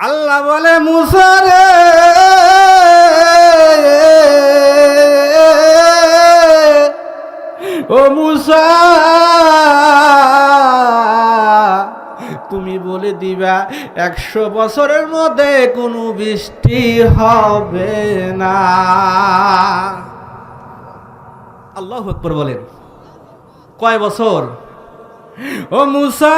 আল্লাহ বলে মুসারে ও মুসা, তুমি বলে দিবা, একশো বছরের মধ্যে কোনো বৃষ্টি হবে না। আল্লাহ আকবর বলেন। কয় বছর? ও মুসা,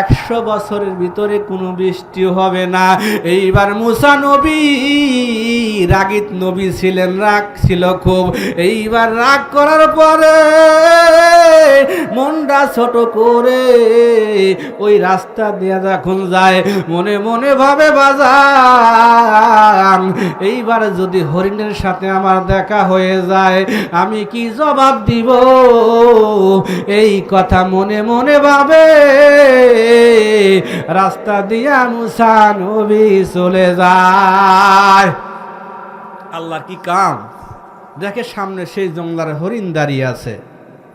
একশো বছরের ভিতরে কোনো বৃষ্টি হবে না। এইবার মুসা নবী, রাগিত নবী ছিলেন, রাগ ছিল খুব। এইবার রাগ করার পরে মনটা ছোট করে ওই রাস্তা দিয়ে যখন যায়, মনে মনে ভাবে, বাজান, এইবার যদি হরিণের সাথে আমার দেখা হয়ে যায়, আমি কি জবাব দিব। এই কথা মনে মনে ভাবে। রাস্তা দিয়া মুসা নবী চলে যায়। আল্লাহর কি কাম? দেখে সামনে সেই জঙ্গলার হরিণ দাঁড়িয়ে আছে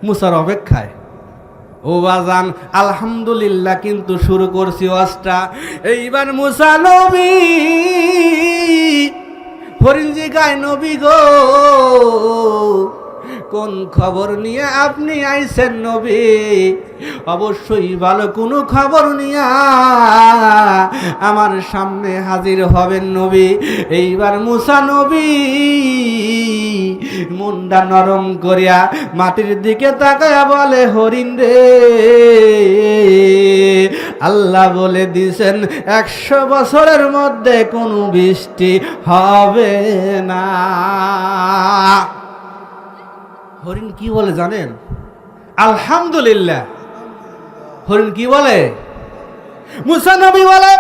মুসার অপেক্ষায়। ও বাজান, আলহামদুলিল্লাহ কিন্তু শুরু করছি ওয়াজটা। এইবার মুসা নবী হরিণজি গায় নবী গো। কোন খবর নিয়ে আপনি আইছেন নবী? অবশ্যই ভালো কোনো খবর নিয়ে আমার সামনে হাজির হবেন নবী। এইবার মুসা নবী মুন্ডা নরম করিয়া মাটির দিকে তাকায়া বলে, হরিণ রে, আল্লাহ বলে দিছেন একশো বছরের মধ্যে কোনো বৃষ্টি হবে না। হরিণ কি বলে জানেন? আলহামদুলিল্লাহ। হরিণ কি বলে? মুসা নবী বলে,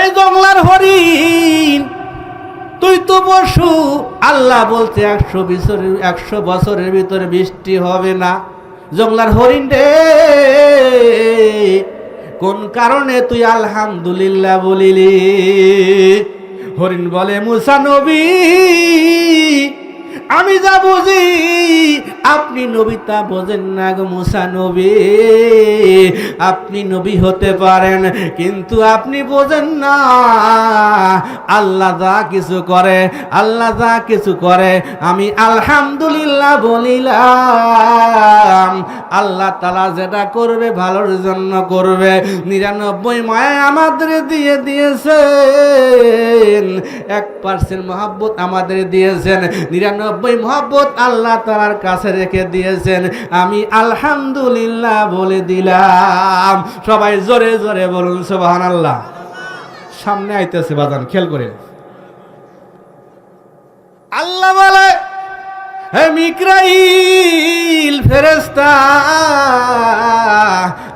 এই জঙ্গলার হরিণ, তুই তো পশু। আল্লাহ বলতে একশো বছরের একশো বছরের ভিতরে বৃষ্টি হবে না। জঙ্গলার হরিণ রে, কোন কারণে তুই আলহামদুলিল্লাহ বলিলি? হরিণ বলে, মুসা নবী আমি যা বুঝি, আপনি নবী তা বোঝেন না গো মুসা নবী। আপনি নবী হতে পারেন, কিন্তু আপনি বোঝেন না। আল্লাহ যা কিছু করে, আল্লাহ যা কিছু করে, আমি আলহামদুলিল্লাহ বলিলাম। আল্লাহ তালা যেটা করবে, ভালোর জন্য করবে। নিরানব্বই মায়া আমাদের দিয়ে দিয়েছেন। এক পার্সেন্ট মহাব্বত আমাদের দিয়েছেন। নিরানব্বই মহাব্বত আল্লাহ তালার কাছে রেখে দিয়েছেন। আমি আলহামদুলিল্লাহ বলে দিলাম। সবাই জোরে জোরে বলুন সোবাহান আল্লাহ সামনে আইতেছে বাজান, খেয়াল করে আল্লাহ মিকরাইল ফেরেস্তা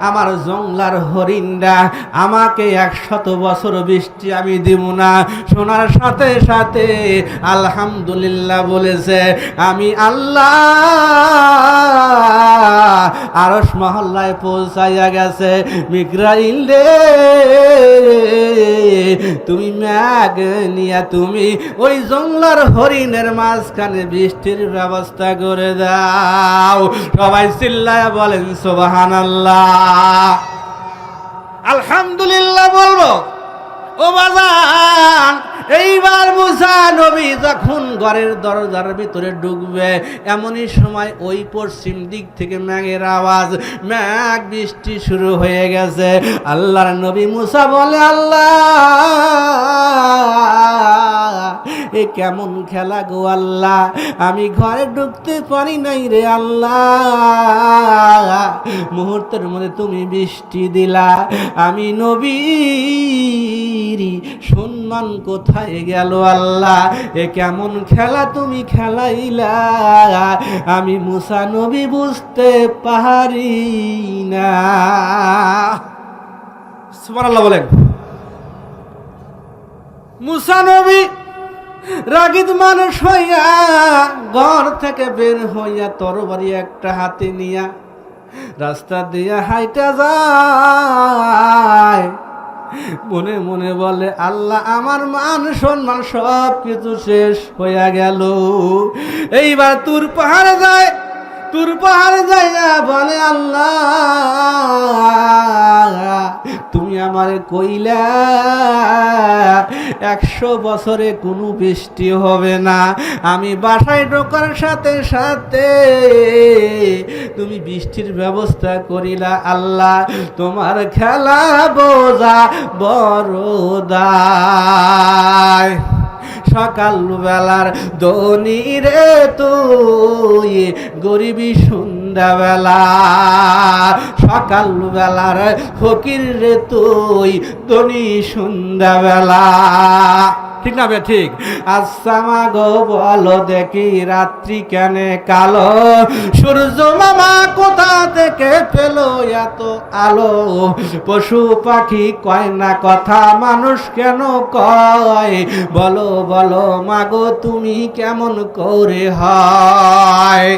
আমার জংলার হরিণরা, আমাকে একশত বছর বৃষ্টি আমি দিব না। শোনার সাথে সাথে আলহামদুলিল্লাহ বলেছে, আমি আল্লাহ আরস মহল্লায় পৌঁছাইয়া গেছে। মিকরাইল রে, তুমি ম্যাগ নিয়া তুমি ওই জংলার হরিণের মাঝখানে বৃষ্টির ব্যবস্থা করে দাও। সবাই চিল্লায় বলেন সোবাহান আলহামদুলিল্লাহ বলব। ও বাজান, এইবার মুসা নবী যখন ঘরের দরজার ভিতরে ঢুকবে, এমনই সময় ওই পশ্চিম দিক থেকে ম্যাগের আওয়াজ, ম্যাগ বৃষ্টি শুরু হয়ে গেছে। আল্লাহর নবী মুসা বলে, আল্লাহ! এ কেমন খেলা গো আল্লাহ। আমি ঘরে ঢুকতে পারি নাই রে আল্লাহ। মুহূর্তের মধ্যে তুমি বৃষ্টি দিলা। আমি নবীর সম্মান কোথায় গেল আল্লাহ। এ কেমন খেলা তুমি খেলাইলা। আমি মুসা নবী বুঝতে পারি না। সুবহানাল্লাহ বলেন। মুসা নবী রাগিদ মানুষ হইয়া ঘর থেকে বের হইয়া তরবারি একটা হাতে নিয়া রাস্তা দিয়া হাইটা যায়। মনে মনে বলে, আল্লাহ, আমার মান সম্মান সব কিছু শেষ হইয়া গেল। এইবার তুর পাহাড়ে যায় তুর পাহাড়ে যাইয়া বলে আল্লাহ। তুমি আমার কইলা, একশো বছরে কোনো বৃষ্টি হবে না। আমি বাসায় ঢোকার সাথে সাথে তুমি বৃষ্টির ব্যবস্থা করিলা, আল্লাহ। তোমার খেলা বোঝা বড় দায়। সকাল বেলার রে তুই গরিবি সন্ধ্যাবেলা। সকাল বেলার ফকির রে তুই দনি সন্ধ্যাবেলা। ঠিক না ঠিক? আসামা গো বলো দেখি রাত্রি কেনে কালো? সূর্য মামা কোথা থেকে পেল এত আলো? পশু পাখি কয় না কথা, মানুষ কেন কয়? বলো বলো মাগো, তুমি কেমন করে হয়?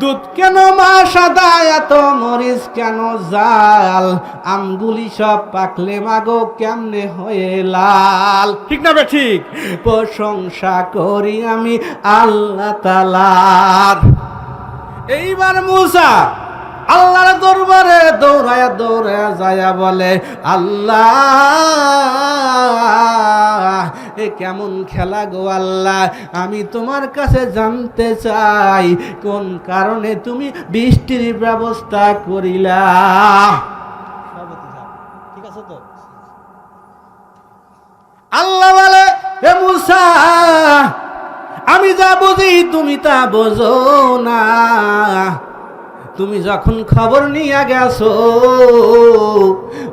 দুধ কেন মা সাদা? এত মরিচ কেন জাল? আমগুলি সব পাকলে মাগো কেমনে হয়ে লাল? ঠিক না ঠিক? প্রশংসা করি আমি আল্লাহ তালার এইবার মুসা আল্লাহর দরবারে দৌড়ায়া দৌড়ায়া যায়া বলে, আল্লাহ, এ কেমন খেলা গো আল্লাহ, আমি তোমার কাছে জানতে চাই, কোন কারণে তুমি বৃষ্টির ব্যবস্থা করিলা? ঠিক আছে তো আল্লাহ বলে হে মুসা, আমি যা বুঝি তুমি তা বোঝো না। তুমি যখন খবর নিয়ে গেছো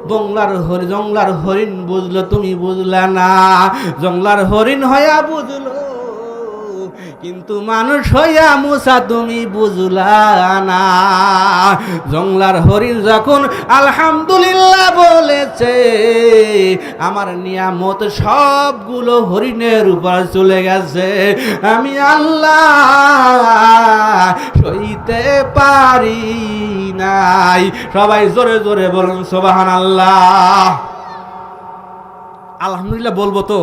বংলার হরি জংলার হরিণ বুঝলো তুমি বুঝলে না। জংলার হরিণ হয়া বুঝলো কিন্তু মানুষ হইয়া মুসা তুমি বুঝলা না। জংলার হরিণ যখন আলহামদুলিল্লাহ বলেছে, আমার নিয়ামত সবগুলো হরিণের উপর চলে গেছে। আমি আল্লাহ সইতে পারি নাই। সবাই জোরে জোরে বলুন সোবাহান আল্লাহ আলহামদুলিল্লাহ বলব তো?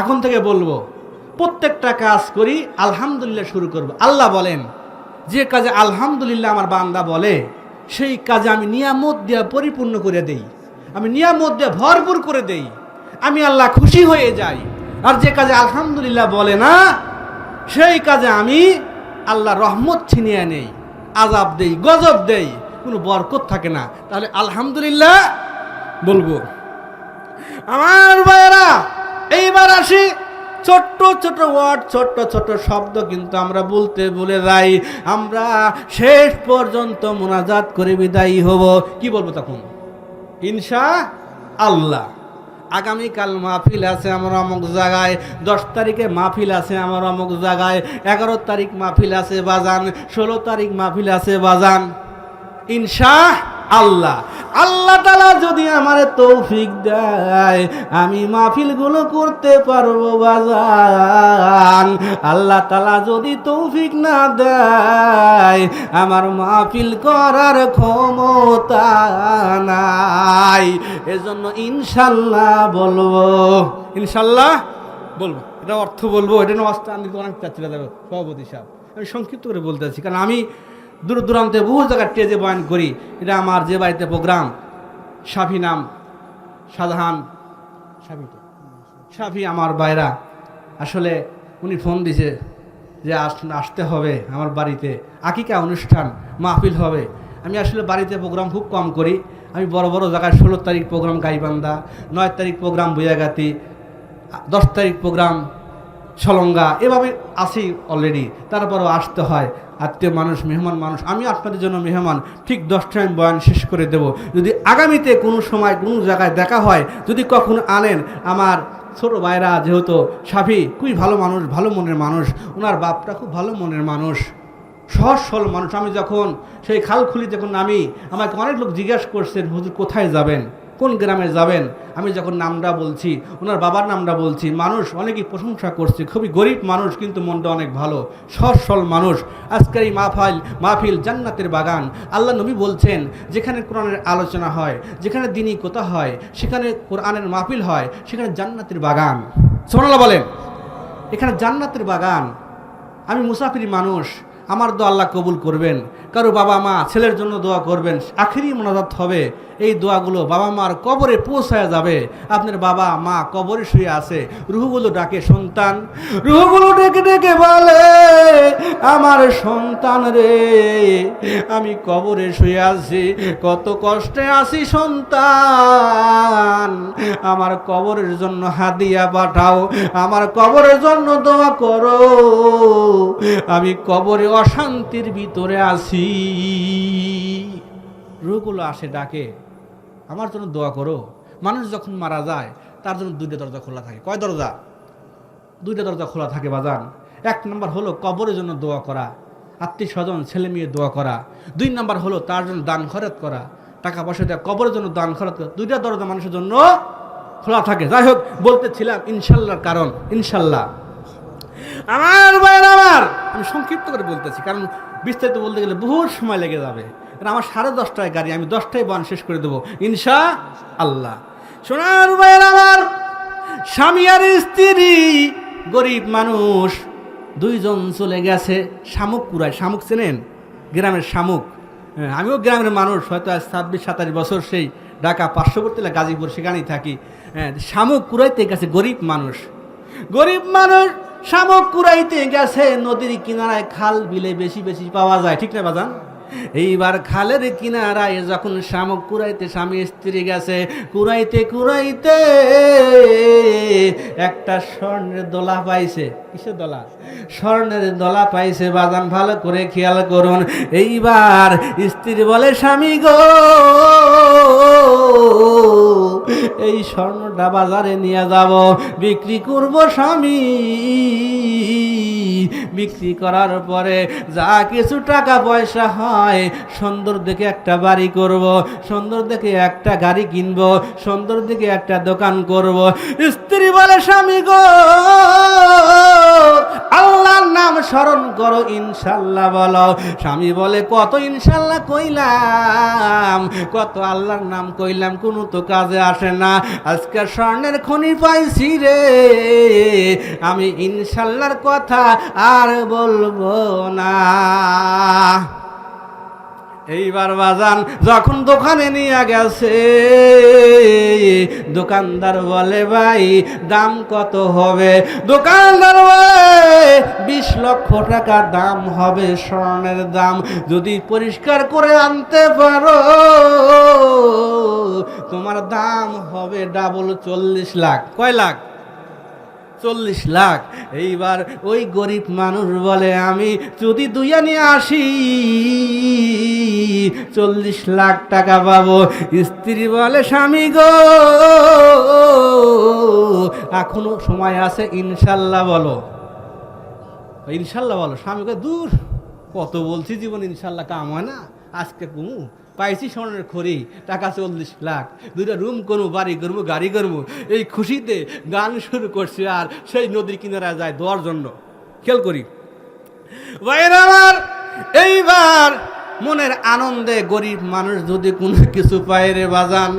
এখন থেকে বলব। প্রত্যেকটা কাজ করি, আলহামদুলিল্লাহ শুরু করব। আল্লাহ বলেন, যে কাজে আলহামদুলিল্লাহ আমার বান্দা বলে, সেই কাজে আমি নিয়ামত দিয়া পরিপূর্ণ করে দেই। আমি নিয়ামত দিয়া ভরপুর করে দেই। আমি আল্লাহ খুশি হয়ে যাই। আর যে কাজে আলহামদুলিল্লাহ বলে না, সেই কাজে আমি আল্লাহ রহমত ছিনিয়ে নেই আজাব দেই, গজব দেই, কোনো বরকত থাকে না। তাহলে আলহামদুলিল্লাহ বলব। আমার ভাইয়েরা, এইবার আসি ছোট্ট ছোট ওয়ার্ড ছোট্ট ছোট শব্দ কিন্তু আমরা বলতে বলে যাই। আমরা শেষ পর্যন্ত মোনাজাত করে বিদায়ী হব। কি বলব তখন? ইনশা আল্লাহ। আগামীকাল মাহফিল আছে আমার অমুক জায়গায়। দশ তারিখে মাহফিল আছে আমার অমুক জায়গায়। এগারো তারিখ মাহফিল আছে বাজান। ষোলো তারিখ মাহফিল আছে বাজান। ইনশা আল্লাহ। আল্লাহ তালা যদি আমার তৌফিক দেয়, আমি মাহফিলগুলো করতে পারব বাজান। আল্লাহ তালা যদি তৌফিক না দেয়, আমার মাহফিল করার ক্ষমতা নাই। এজন্য ইনশাল্লাহ বলব। ইনশাল্লাহ বলব। এটা অর্থ বলব, এটা আমি তো অনেক চাচ্ছি দাদা সভাপতি সাহেব। আমি সংক্ষিপ্ত করে বলতে চাচ্ছি, কারণ আমি দূর দূরান্তে বহু জায়গায় টেজে বয়ান করি। এটা আমার যে বাড়িতে প্রোগ্রাম, সাফি নাম শাহজাহান সাফি সাফি আমার বাইরা আসলে উনি ফোন দিছে যে আস- আসতে হবে আমার বাড়িতে, আকিকা অনুষ্ঠান মাহফিল হবে। আমি আসলে বাড়িতে প্রোগ্রাম খুব কম করি। আমি বড় বড় জায়গায় ষোলো তারিখ প্রোগ্রাম গাইবান্ধা, নয় তারিখ প্রোগ্রাম বইয়াগাতি দশ তারিখ প্রোগ্রাম সলঙ্গা এভাবে আসি অলরেডি তারপরও আসতে হয়। আত্মীয় মানুষ, মেহমান মানুষ, আমি আপনাদের জন্য মেহমান, ঠিক দশটায় আমি বয়ান শেষ করে দেব। যদি আগামীতে কোনো সময় কোনো জায়গায় দেখা হয়, যদি কখনো আনেন, আমার ছোট ভাইরা যেহেতু সাফি, খুবই ভালো মানুষ, ভালো মনের মানুষ, ওনার বাপটা খুব ভালো মনের মানুষ, সহজ সরল মানুষ। আমি যখন সেই খালখুলি যখন নামি, আমাকে অনেক লোক জিজ্ঞাসা করছেন, হুজুর কোথায় যাবেন? কোন গ্রামে যাবেন? আমি যখন নামটা বলছি, ওনার বাবার নামটা বলছি, মানুষ অনেকেই প্রশংসা করছে, খুবই গরিব মানুষ কিন্তু মনটা অনেক ভালো সহজ সরল মানুষ। আজকের এই মাহফাইল মাহফিল জান্নাতের বাগান। আল্লাহ নবী বলছেন, যেখানে কোরআনের আলোচনা হয়, যেখানে দিনই কথা হয়, সেখানে কোরআনের মাহফিল হয়, সেখানে জান্নাতের বাগান। সোনালা বলেন, এখানে জান্নাতের বাগান। আমি মুসাফির মানুষ আমার তো আল্লাহ কবুল করবেন। কারও বাবা মা ছেলের জন্য দোয়া করবেন, আখেরি মোনাজাত হবে। এই দোয়াগুলো বাবা মার কবরে পৌঁছায় যাবে। আপনার বাবা মা কবরে শুয়ে আছে। রুহগুলো ডাকে, সন্তান, রুহগুলো ডেকে ডেকে বলে, আমার সন্তান রে, আমি কবরে শুয়ে আছি। কত কষ্টে আছি, সন্তান। আমার কবরের জন্য হাদিয়া পাঠাও। আমার কবরের জন্য দোয়া করো। আমি কবরে অশান্তির ভিতরে আছি। রুহগুলো আসে, ডাকে। আমার জন্য দোয়া করো। মানুষ যখন মারা যায়, তার জন্য দুইটা দরজা খোলা থাকে। কয় দরজা? দুইটা দরজা খোলা থাকে, বাজান। এক নম্বর হলো কবরের জন্য দোয়া করা। আত্মীয় স্বজন, ছেলে মেয়ে দোয়া করা। দুই নম্বর হলো তার জন্য দান খরচ করা। টাকা পয়সা দেওয়া কবরের জন্য দান খরচ করা। দুইটা দরজা মানুষের জন্য খোলা থাকে। যাই হোক, বলতেছিলাম ইনশাল্লাহর কারণ। ইনশাল্লাহ। আমার ভাইয়ের আমার আমি সংক্ষিপ্ত করে বলতেছি কারণ বিস্তারিত বলতে গেলে বহুত সময় লেগে যাবে। আমার সাড়ে দশটায় গাড়ি আমি দশটায় বান শেষ করে দেবো ইনশা আল্লাহ সোনার ভাইয়ের আমার স্বামী আর স্ত্রী গরিব মানুষ দুইজন চলে গেছে শামুক কুড়ায়। শামুক চেনেন? গ্রামের শামুক। হ্যাঁ, আমিও গ্রামের মানুষ হয়তো আজ ছাব্বিশ সাতাশ বছর সেই ঢাকা পার্শ্ববর্তী গাজীপুর সেখানেই থাকি। হ্যাঁ, শামুক কুড়াইতে গেছে গরিব মানুষ। গরিব মানুষ শামুক কুড়াইতে গেছে, নদীর কিনারায় খাল বিলে বেশি বেশি পাওয়া যায়, ঠিক না বাজান? এইবার খালের কিনারায় যখন শামুক কুড়াইতে স্বামী স্ত্রী গেছে কুড়াইতে কুড়াইতে একটা স্বর্ণের দোলা পাইছে। কিসের দোলা? স্বর্ণের দোলা পাইছে, বাজান, ভালো করে খেয়াল করুন। এইবার স্ত্রী বলে, স্বামী গো, এই স্বর্ণটা বাজারে নিয়ে যাব, বিক্রি করব স্বামী। বিক্রি করার পরে যা কিছু টাকা পয়সা হয়, সুন্দর দেখে একটা বাড়ি করব, সুন্দর দেখে একটা গাড়ি কিনবো, সুন্দর দেখে একটা দোকান করব। স্ত্রী বলে, স্বামী গো, আল্লাহর নাম স্মরণ করো ইনশাল্লাহ বলো। স্বামী বলে, কত ইনশাল্লাহ কইলাম, কত আল্লাহর নাম কইলাম, কোনো তো কাজে আসে না। আজকে স্বর্ণের খনি পাইছি রে, আমি ইনশাল্লাহর কথা আর বলব না। এইবার বাজান, যখন দোকানে নিয়ে গেছে, দোকানদার বলে, ভাই, দাম কত হবে? দোকানদার বিশ লক্ষ টাকা দাম হবে স্বর্ণের দাম। যদি পরিষ্কার করে আনতে পারো, তোমার দাম হবে ডাবল চল্লিশ লাখ। কয় লাখ? চল্লিশ লাখ। এইবার ওই গরিব মানুষ বলে, আমি যদি দুইয়া নিয়ে আসি, চল্লিশ লাখ টাকা পাবো। স্ত্রী বলে, স্বামী গো, এখনও সময় আছে, ইনশাল্লাহ বলো। ইনশাল্লাহ বলো স্বামীকে দূর, কত বলছি জীবন ইনশাল্লাহ কাম হয় না, আজকে কুমু পাইছি স্বর্ণের খড়ি, টাকা চল্লিশ লাখ। দুইটা রুম করব বাড়ি করব গাড়ি করব এই খুশিতে গান শুরু করছে আর সেই নদীর কিনারা যায় দেওয়ার জন্য। খেল করি। এইবার মনের আনন্দে গরিব মানুষ যদি কোনো কিছু পায় রে বাজান,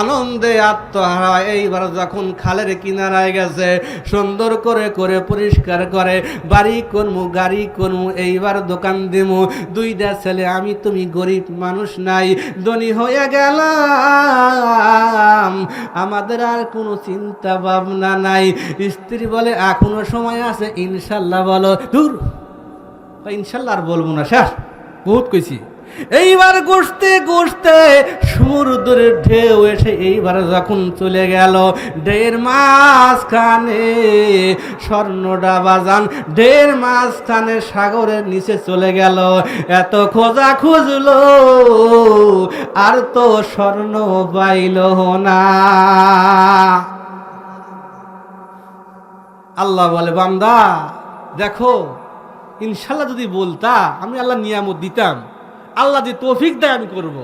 আনন্দে আত্মহারা। এইবার যখন খালের কিনারায় গেছে, সুন্দর করে করে পরিষ্কার করে, বাড়ি করমু, গাড়ি করমু, এইবার দোকান দিমু, দুইটা ছেলে, আমি তুমি গরিব মানুষ নাই, ধনী হয়ে গেলাম। আমাদের আর কোনো চিন্তা ভাবনা নাই। স্ত্রী বলে, এখনও সময় আছে, ইনশাল্লাহ বলো। দূর, ইনশাল্লাহ আর বলব না, শেষ। বহুত কইছি। এইবার গোসতে গোসতে সমুদ্রের ঢেউ এসে এইবার যখন চলে গেল ঢের মাঝখানে স্বর্ণটা বাজান ঢের মাঝখানে সাগরের নিচে চলে গেল। এত খোঁজা খুঁজলো, আর তো স্বর্ণ পাইল না। আল্লাহ বলে, বান্দা, দেখো ইনশাল্লাহ যদি বলতা, আমি আল্লাহ নিয়ামত দিতাম আল্লাহ যে তৌফিক দেয় আমি করব।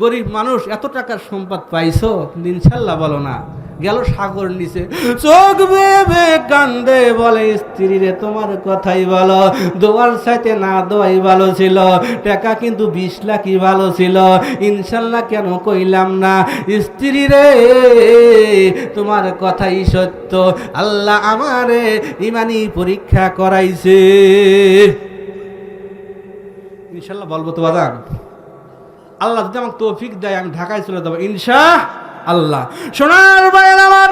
গরিব মানুষ, এত টাকার সম্পদ পাইছো, কিন্তু ইনশাল্লাহ বলো না গেল সাগর নিচে। চোখ বেবে কান্দে বলে স্ত্রী রে তোমার কথাই বলো দোয়ার সাথে না দোয়াই ভালো ছিল। টাকা কিন্তু বিশ লাখই ভালো ছিল। ইনশাল্লাহ কেন কইলাম না? স্ত্রী রে তোমার কথাই সত্য। আল্লাহ আমারে ইমানি পরীক্ষা করাইছে। ইনশাল্লাহ বলব তো বাদান আল্লাহ যদি আমাকে তৌফিক দেয়, আমি ঢাকায় চলে যাব। ইনশা আল্লাহ। সোনার ভাইয়ের আমার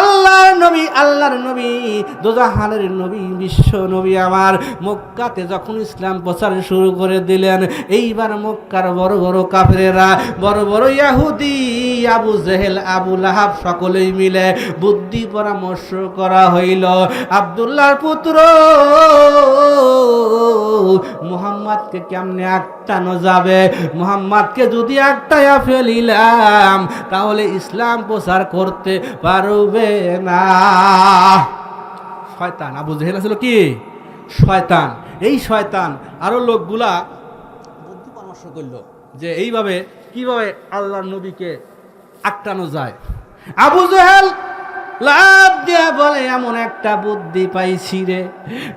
আল্লাহর নবী আল্লাহর নবী, দোজাহানের নবী, বিশ্ব নবী আমার। মক্কাতে যখন ইসলাম প্রচার শুরু করে দিলেন, এইবার মক্কার বড় বড় কাফেরেরা, বড় বড় ইয়াহুদি, আবু জেহেল, আবু লাহাব সকলেই মিলে বুদ্ধি পরামর্শ করা হইল, আবদুল্লাহর পুত্র মুহাম্মাদকে কেমনে আটটানো যাবে। মুহাম্মাদকে যদি আটটায়া ফেলিলাম, তাহলে ইসলাম প্রচার করতে পারবে না। শয়তান, আবু জেহেল ছিল কি? শয়তান। এই শয়তান আরও লোকগুলা বুদ্ধি পরামর্শ করল যে এইভাবে কীভাবে আল্লাহ নবীকে আটটানো যায়। আবু জেহেল লাভ দিয়া বলে, এমন একটা বুদ্ধি পাইছি রে।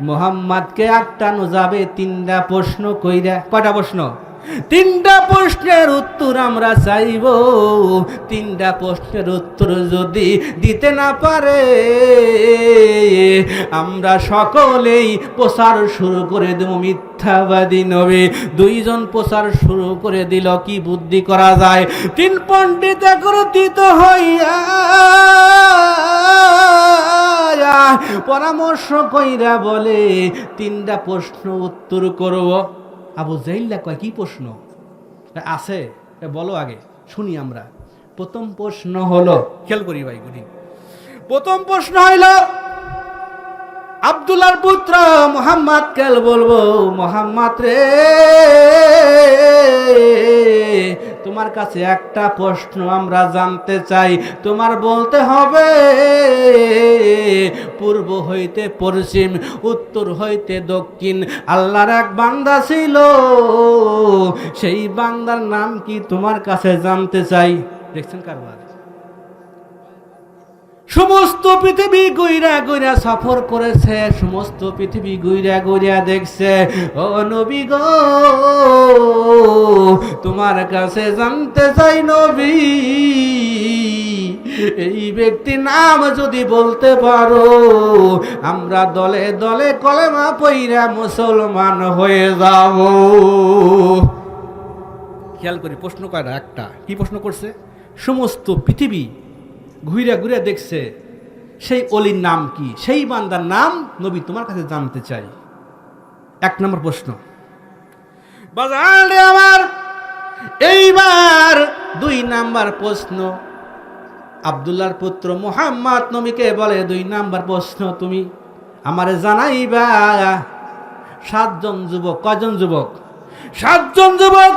মোহাম্মদকে আটটানো যাবে তিনটা প্রশ্ন কইরা। কয়টা প্রশ্ন? তিনটা প্রশ্নের উত্তর আমরা চাইব। তিনটা প্রশ্নের উত্তর যদি দিতে না পারে, আমরা সকলেই প্রচার শুরু করে দেব মিথ্যাবাদী নবী। দুইজন প্রচার শুরু করে দিল, কি বুদ্ধি করা যায়? তিন পণ্ডিত একত্রিত হইয়া পরামর্শ কইরা বলে, তিনটা প্রশ্ন উত্তর করব। আবু জাইল্লা কয়, কি প্রশ্ন? আছে। বলো আগে, শুনি আমরা। প্রথম প্রশ্ন হলো, খেয়াল করি ভাই গুলি প্রথম প্রশ্ন হইল আব্দুল্লার পুত্র মোহাম্মদ কেল বলব? মোহাম্মদ রে। তোমার কাছে একটা প্রশ্ন আমরা জানতে চাই। তোমার বলতে হবে, পূর্ব হইতে পশ্চিম, উত্তর হইতে দক্ষিণ। আল্লাহর এক বান্দা ছিল, সেই বান্দার নাম কি তোমার কাছে জানতে চাই? দেখছেন কারবার। সমস্ত পৃথিবী গইরা গইরা সফর করেছে, সমস্ত পৃথিবী গইরা গইরা দেখছে, ও নবী গো, তোমার কাছে জানতে চাই নবী, এই ব্যক্তির নাম যদি বলতে পারো, আমরা দলে দলে কলেমা পইরা মুসলমান হয়ে যাব। খেয়াল করি, প্রশ্ন কয়টা একটা। কি প্রশ্ন করছে? সমস্ত পৃথিবী ঘুরে ঘুরে দেখছে, সেই অলির নাম কি? সেই বান্দার নাম নবী তোমার কাছে জানতে চাই। এক নম্বর প্রশ্ন। আমার, এইবার দুই নাম্বার প্রশ্ন। আবদুল্লাহর পুত্র মোহাম্মদ নবীকে বলে, দুই নাম্বার প্রশ্ন তুমি, আমারে জানাইবা, সাতজন যুবক কজন যুবক? সাতজন যুবক!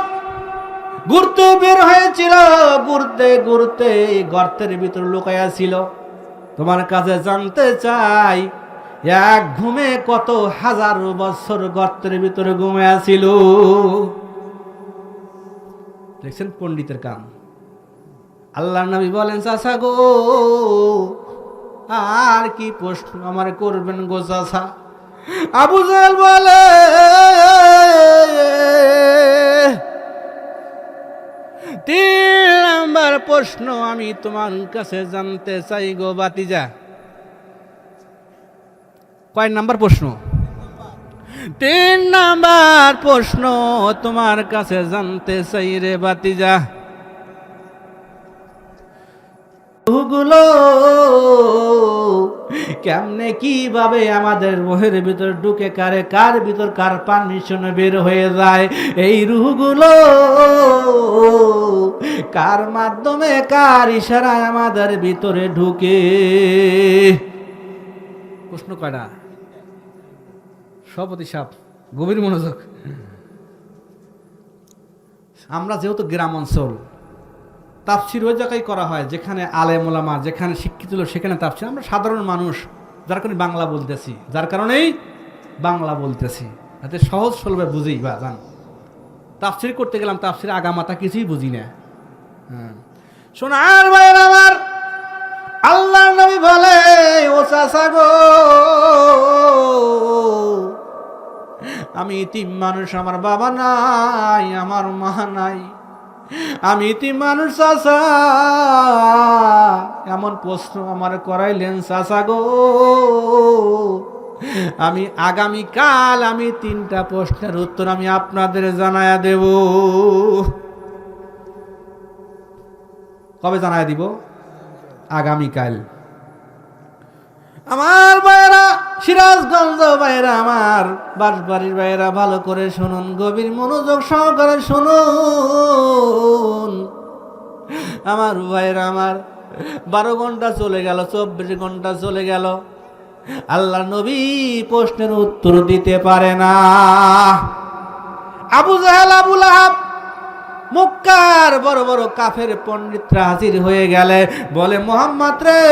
ঘুরতে বের হয়েছিল, ঘুরতে ঘুরতে গর্তের ভিতর লুকাইয়া ছিল। তোমার কাছে জানতে চাই, এক ঘুমে কত হাজার বছর গর্তের ভিতরে ঘুমিয়েছিল দেখছেন পণ্ডিতের কাম আল্লাহ নবী বলেন চাষা গো, আর কি প্রশ্ন আমার করবেন গো চাষা আবু জাহেল বলে তিন নাম্বার প্রশ্ন আমি তোমার কাছে জানতে চাই গো বাতিজা কয় নাম্বার প্রশ্ন? তিন নাম্বার প্রশ্ন তোমার কাছে জানতে চাই রে বাতিজা গুলো কেমনে কীভাবে আমাদের মোহের ভিতর ঢুকে কারে কার ভিতর কার পারমিশন বের হয়ে যায়? এই রুহগুলো কার মাধ্যমে কার ইশারায় আমাদের ভিতরে ঢুকে? প্রশ্ন কয়টা সভাপতি সাপ গভীর মনোযোগ। আমরা যেহেতু গ্রাম অঞ্চল তাফসির ওই জায়গায় করা হয়, যেখানে আলেম ওলামা, যেখানে শিক্ষিত লোক, সেখানে তাফসির। আমরা সাধারণ মানুষ, যার কারণে বাংলা বলতেছি, যার কারণেই বাংলা বলতেছি। যাতে সহজ সরলভাবে বুঝি, বা জান। তাফসির করতে গেলাম, তাফসির আগামাতা কিছুই বুঝি না। হ্যাঁ। ভাইয়ের আমার আল্লাহ নবী বলে, ও চাষা আমি তিন মানুষ, আমার বাবা নাই, আমার মা নাই। আমি ইতি মানুষ এমন প্রশ্ন আমার করাইলেন চাষা গো। আমি আগামী কাল আমি তিনটা প্রশ্নের উত্তর আমি আপনাদের জানায়া দেব। কবে জানায়া দিব? আগামীকাল। আমার ভাইয়েরা সিরাজগঞ্জ ভাইয়েরা আমার, বাঁশবাড়ির ভাইয়েরা ভালো করে শুনুন, গভীর মনোযোগ সহকারে শুনুন। আমার ভাইয়েরা আমার, বারো ঘণ্টা চলে গেল, চব্বিশ ঘণ্টা চলে গেল। আল্লাহ নবী প্রশ্নের উত্তর দিতে পারে না। আবু জাহেল আবুল আহাব মক্কার বড় বড় কাফের পণ্ডিতরা হাজির হয়ে গেলে বলে, মোহাম্মদ রে,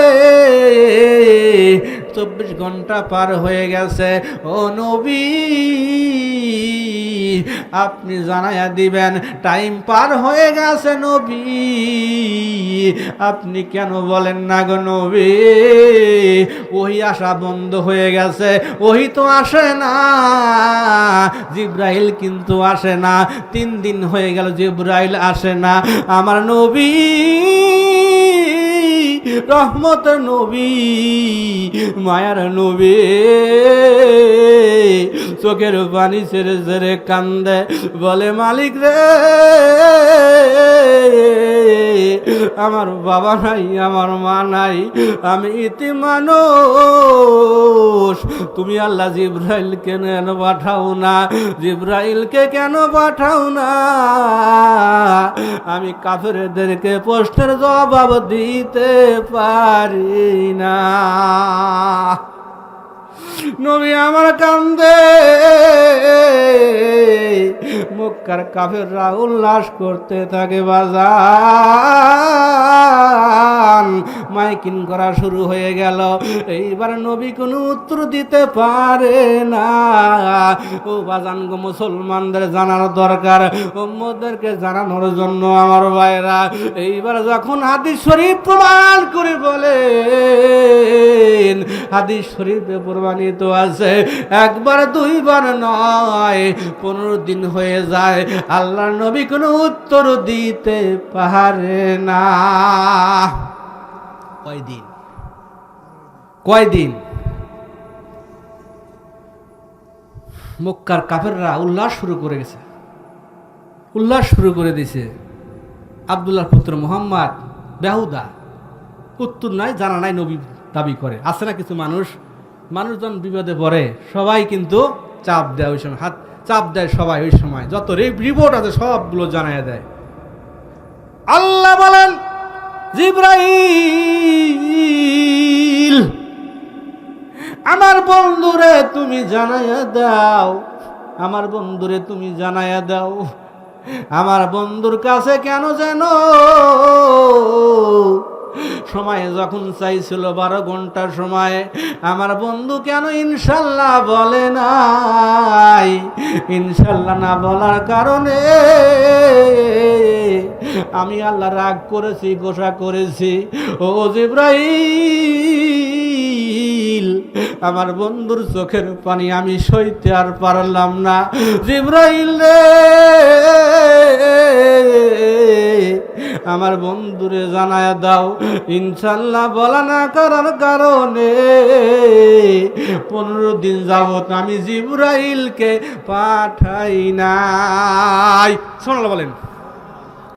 চব্বিশ ঘণ্টা পার হয়ে গেছে। ও নবী, আপনি জানাইয়া দিবেন, টাইম পার হয়ে গেছে নবী। আপনি কেন বলেন না গো নবী? ওই আসা বন্ধ হয়ে গেছে, ওই তো আসে না। জিব্রাহিল কিন্তু আসে না। তিন দিন হয়ে গেল জিব্রাইল আসে না। আমার নবী রহমত নবী মায়ার নবী চোখের পানি ছেড়ে ছেড়ে কান্দে। বলে, মালিক রে, আমার বাবা নাই, আমার মা নাই, আমি ইতি মানুষ। তুমি আল্লাহ জিব্রাইলকে কেন পাঠাও না? জিব্রাইলকে কেন পাঠাও না? আমি কাফেরদেরকে প্রশ্নের জবাব দিতে পারি না। নবী আমার কান্দে। মক্কার কাফেররা উল্লাস করতে থাকে বাজান। মাইকিং করা শুরু হয়ে গেল। এইবার নবী কোনো উত্তর দিতে পারে না। ও বাজান গো মুসলমানদের জানার দরকার উম্মদেরকে জানানোর জন্য আমার ভাইরা, এইবার যখন হাদিস শরীফ প্রমাণ করে বলেন, হাদিস শরীফে প্রমাণিত আছে, একবার দুইবার নয়, পনেরো দিন হয়ে যায় আল্লাহ নবী কোনো উত্তর দিতে পারে না। কয়দিন? কয়দিন? মক্কার কাফেররা উল্লাস শুরু করে গেছে। উল্লাস শুরু করে দিছে আবদুল্লাহ পুত্র মোহাম্মদ বেহুদা। উত্তর নাই, জানা নাই, নবী দাবি করে। আছে না কিছু মানুষ? মানুষজন বিপদে পড়ে। সবাই কিন্তু চাপ দেয় ওই সময়। হাত চাপ দেয় সবাই ওই সময়। যত রিপোর্ট আছে, সবগুলো জানায় দেয়। আল্লাহ বলেন জিব্রাইল, আমার বন্ধুরে তুমি জানাইয়া দাও, আমার বন্ধুরে তুমি জানাইয়া দাও, আমার বন্ধুর কাছে কেন যেন সময় যখন চাইছিল বারো ঘণ্টার সময়, আমার বন্ধু কেন ইনশাল্লাহ বলে নাই? ইনশাল্লাহ না বলার কারণে আমি আল্লাহ রাগ করেছি, গোসা করেছি। ও জিব্রাহিল আমার বন্ধুর চোখের পানি আমি সইতে আর পারলাম না। জিব্রাহিল রে! আমার বন্ধুরে জানায় দাও, ইনশাল্লাহ বলা না করার কারণে পনেরো দিন যাবত আমি জিব্রাইলকে পাঠাই নাই। শোনাল বলেন।